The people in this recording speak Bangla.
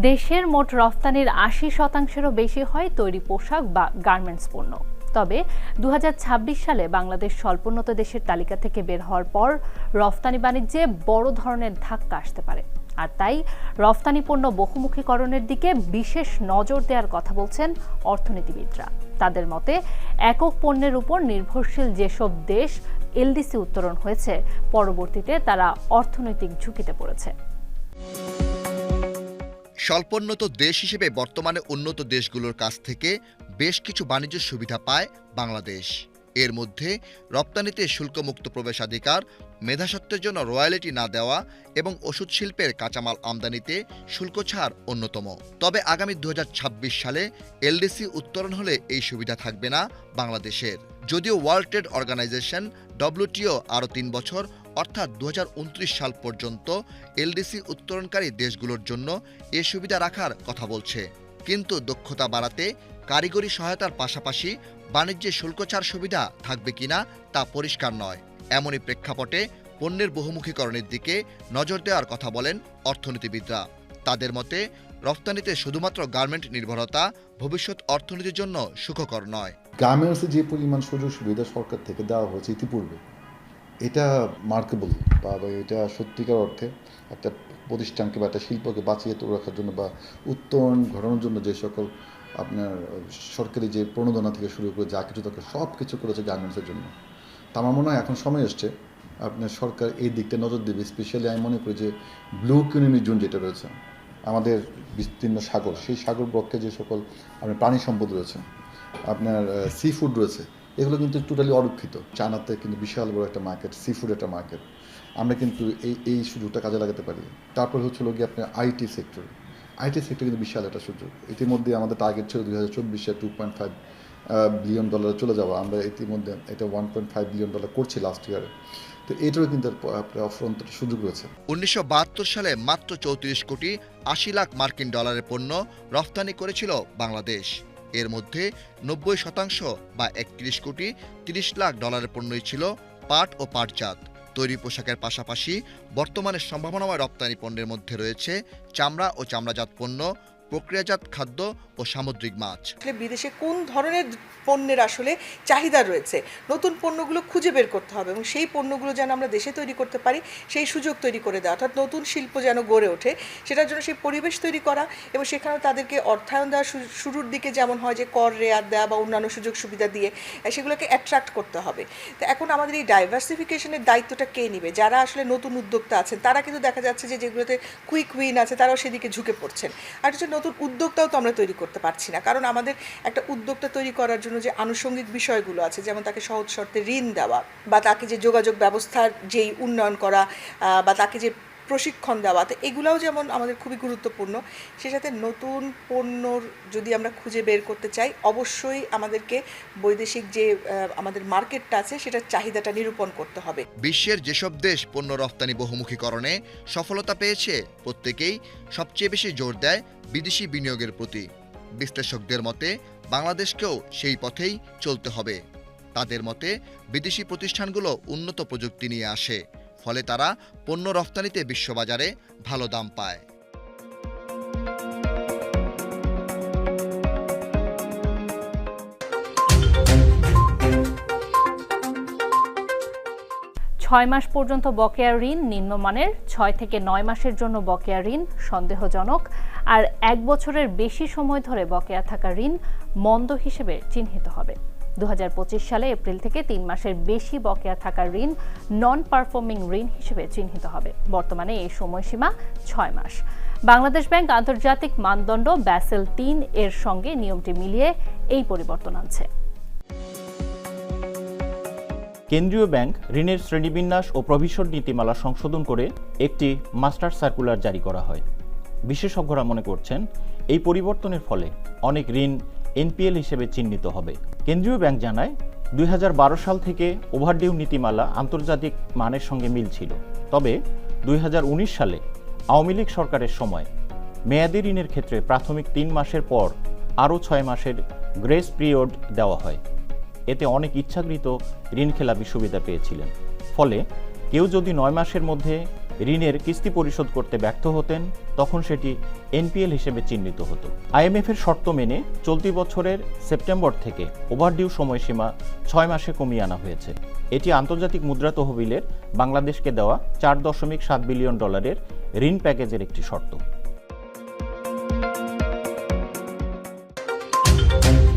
দেশের মোট রফতানির আশি শতাংশেরও বেশি হয় তৈরি পোশাক বা গার্মেন্টস পণ্য। তবে দু হাজার ছাব্বিশ সালে বাংলাদেশ স্বল্পোন্নত দেশের তালিকা থেকে বের হওয়ার পর রফতানি বাণিজ্যে বড় ধরনের ধাক্কা আসতে পারে। আর তাই রফতানি পণ্য বহুমুখীকরণের দিকে বিশেষ নজর দেওয়ার কথা বলছেন অর্থনীতিবিদরা। তাদের মতে, একক পণ্যের উপর নির্ভরশীল যেসব দেশ এলডিসি উত্তরণ হয়েছে, পরবর্তীতে তারা অর্থনৈতিক ঝুঁকিতে পড়েছে। স্বল্পোন্নত দেশ হিসেবে বর্তমানে উন্নত দেশগুলোর কাছ থেকে বেশ কিছু বাণিজ্য সুবিধা পায় বাংলাদেশ। এর মধ্যে রপ্তানিতে শুল্কমুক্ত প্রবেশাধিকার মেধাসত্ত্বের জন্য রয়্যালিটি না দেওয়া এবং ওষুধ শিল্পের কাঁচামাল আমদানিতে শুল্ক ছাড় অন্যতম। তবে আগামী দু হাজার ছাব্বিশ সালে এলডিসি উত্তরণ হলে এই সুবিধা থাকবে না বাংলাদেশের। যদিও ওয়ার্ল্ড ট্রেড অর্গানাইজেশন, ডব্লিউটিও আরও তিন বছর অর্থাৎ দু হাজার উনত্রিশ সাল পর্যন্ত এলডিসি উত্তরণকারী দেশগুলোর জন্য এ সুবিধা রাখার কথা বলছে। কিন্তু দক্ষতা বাড়াতে কারিগরি সহায়তার পাশাপাশি বাণিজ্যে শুল্ক ছাড় সুবিধা থাকবে কিনা তা পরিষ্কার নয়। এমনই প্রেক্ষাপটে পণ্যের বহুমুখীকরণের দিকে নজর দেওয়ার কথা বলেন অর্থনীতিবিদরা। তাদের মতে রফতানিতে শুধুমাত্র গার্মেন্ট নির্ভরতা ভবিষ্যৎ অর্থনীতির জন্য সুখকর নয়। গার্মেন্টসে যে পরিমাণ সুযোগ সুবিধা সরকার থেকে দেওয়া হয়েছে ইতিপূর্বে এটা মার্কেবল বা এটা সত্যিকার অর্থে একটা প্রতিষ্ঠানকে বা একটা শিল্পকে বাঁচিয়ে তো রাখার জন্য বা উত্তরণ ঘটানোর জন্য যে সকল আপনার সরকারি যে প্রণোদনা থেকে শুরু করে যা কিছু দরকার সব কিছু করেছে গার্মেন্টসের জন্য। তা আমার মনে হয় এখন সময় এসছে আপনার সরকার এই দিকটা নজর দেবে। স্পেশালি আমি মনে করি যে ব্লু ইকোনমি জোন যেটা রয়েছে, আমাদের বিস্তীর্ণ সাগর, সেই সাগর বক্ষে যে সকল আপনার প্রাণী সম্পদ রয়েছে, আপনার সি ফুড রয়েছে এগুলো কিন্তু টোটালি অরক্ষিত। চায়নাতে কিন্তু বিশাল বড় একটা মার্কেট সি ফুড একটা মার্কেট আমরা কিন্তু এই এই সুযোগটা কাজে লাগাতে পারি। তারপর হচ্ছিল গিয়ে আপনার আইটি সেক্টর আইটি সেক্টর কিন্তু বিশাল একটা সুযোগ। ইতিমধ্যে আমাদের টার্গেট ছিল দুই হাজার চব্বিশে টু পয়েন্ট ফাইভ বিলিয়ন ডলারে চলে যাওয়া। আমরা ইতিমধ্যে এটা one point five billion dollar করছি লাস্ট ইয়ারে তো এটারও কিন্তু অফরন্ত সুযোগ রয়েছে। উনিশশো বাহাত্তর সালে মাত্র চৌত্রিশ কোটি আশি লাখ মার্কিন ডলারের পণ্য রফতানি করেছিল বাংলাদেশ। এর মধ্যে নব্বই শতাংশ বা একত্রিশ কোটি তিরিশ লাখ ডলারের পণ্যই ছিল পাট ও পাটজাত। তৈরি পোশাকের পাশাপাশি বর্তমানে সম্ভাবনাময় রপ্তানি পণ্যের মধ্যে রয়েছে চামড়া ও চামড়াজাত পণ্য প্রক্রিয়াজাত খাদ্য ও সামুদ্রিক মাছ। বিদেশে কোন ধরনের পণ্যের আসলে চাহিদা রয়েছে? নতুন পণ্যগুলো খুঁজে বের করতে হবে এবং সেই পণ্যগুলো যেন আমরা দেশে তৈরি করতে পারি, সেই সুযোগ তৈরি করে দেওয়া। অর্থাৎ নতুন শিল্প যেন গড়ে ওঠে, সেটার জন্য সেই পরিবেশ তৈরি করা এবং সেখানে তাদেরকে অর্থায়ন দেওয়া শুরুর দিকে যেমন হয় যে কর, রেয়াত দেওয়া বা অন্যান্য সুযোগ সুবিধা দিয়ে সেগুলোকে অ্যাট্রাক্ট করতে হবে। তো এখন আমাদের এই ডাইভার্সিফিকেশনের দায়িত্বটা কে নেবে? যারা আসলে নতুন উদ্যোক্তা আছেন, তারা কিন্তু দেখা যাচ্ছে যে যেগুলোতে কুইক উইন আছে, তারাও সেদিকে ঝুঁকে পড়ছেন। আর হচ্ছে নতুন উদ্যোক্তাও তো আমরা তৈরি করতে পারছি না। কারণ আমাদের একটা উদ্যোক্তা তৈরি করার জন্য যে আনুষঙ্গিক বিষয়গুলো আছে, যেমন তাকে সহজ শর্তে ঋণ দেওয়া বা তাকে যে যোগাযোগ ব্যবস্থার যেই উন্নয়ন করা বা তাকে যে প্রশিক্ষণ দেওয়া। তো এগুলাও যেমন আমাদের খুবই গুরুত্বপূর্ণ, সে সাথে নতুন পণ্যর যদি আমরা খুঁজে বের করতে চাই, অবশ্যই আমাদেরকে বৈদেশিক যে আমাদের মার্কেটটা আছে, সেটার চাহিদাটা নিরূপণ করতে হবে। বিশ্বের যেসব দেশ পণ্য রপ্তানি বহুমুখীকরণে সফলতা পেয়েছে, প্রত্যেকেই সবচেয়ে বেশি জোর দেয় বিদেশি বিনিয়োগের প্রতি। বিশ্লেষকদের মতে, বাংলাদেশকেও সেই পথেই চলতে হবে। তাদের মতে, বিদেশি প্রতিষ্ঠানগুলো উন্নত প্রযুক্তি নিয়ে আসে। ফলে তারা পণ্য রফতানিতে বিশ্ববাজারে ভালো দাম পায়। ছয় মাস পর্যন্ত বকেয়া ঋণ, নিম্নমানের ছয় থেকে নয় মাসের জন্য বকেয়া ঋণ, সন্দেহজনক। আর এক বছরের বেশি সময় ধরে বকেয়া থাকা ঋণ মন্দ হিসেবে চিহ্নিত হবে। দু সালে এপ্রিল থেকে তিন মাসের বেশি বকেয়া থাকা ঋণ নন পারফর্মিং ঋণ হিসেবে চিহ্নিত হবে। বর্তমানে এই সময়সীমা ছয় মাস। বাংলাদেশ ব্যাংক আন্তর্জাতিক মানদণ্ড ব্যাসেল তিন এর সঙ্গে নিয়মটি মিলিয়ে এই পরিবর্তন আনছে। কেন্দ্রীয় ব্যাংক ঋণের শ্রেণীবিন্যাস ও প্রভিশন নীতিমালা সংশোধন করে একটি মাস্টার সার্কুলার জারি করা হয়। বিশেষজ্ঞরা মনে করছেন, এই পরিবর্তনের ফলে অনেক ঋণ এনপিএল হিসেবে চিহ্নিত হবে। কেন্দ্রীয় ব্যাংক জানায়, দুই হাজার বারো সাল থেকে ওভারডিউ নীতিমালা আন্তর্জাতিক মানের সঙ্গে মিল ছিল। তবে দুই হাজার উনিশ সালে আওয়ামী লীগ সরকারের সময় মেয়াদি ঋণের ক্ষেত্রে প্রাথমিক তিন মাসের পর আরও ছয় মাসের গ্রেস পিরিয়ড দেওয়া হয়। এতে অনেক ইচ্ছাকৃত ঋণখেলাপি সুবিধা পেয়েছিলেন। ফলে কেউ যদি নয় মাসের মধ্যে ঋণের কিস্তি পরিশোধ করতে ব্যর্থ হতেন, তখন সেটি এনপিএল হিসেবে চিহ্নিত হতো। আইএমএফের শর্ত মেনে চলতি বছরের সেপ্টেম্বর থেকে ওভারডিউ সময়সীমা ছয় মাসে কমিয়ে আনা হয়েছে। এটি আন্তর্জাতিক মুদ্রা তহবিলের বাংলাদেশকে দেওয়া চার দশমিক সাত বিলিয়ন ডলারের ঋণ প্যাকেজের একটি শর্ত।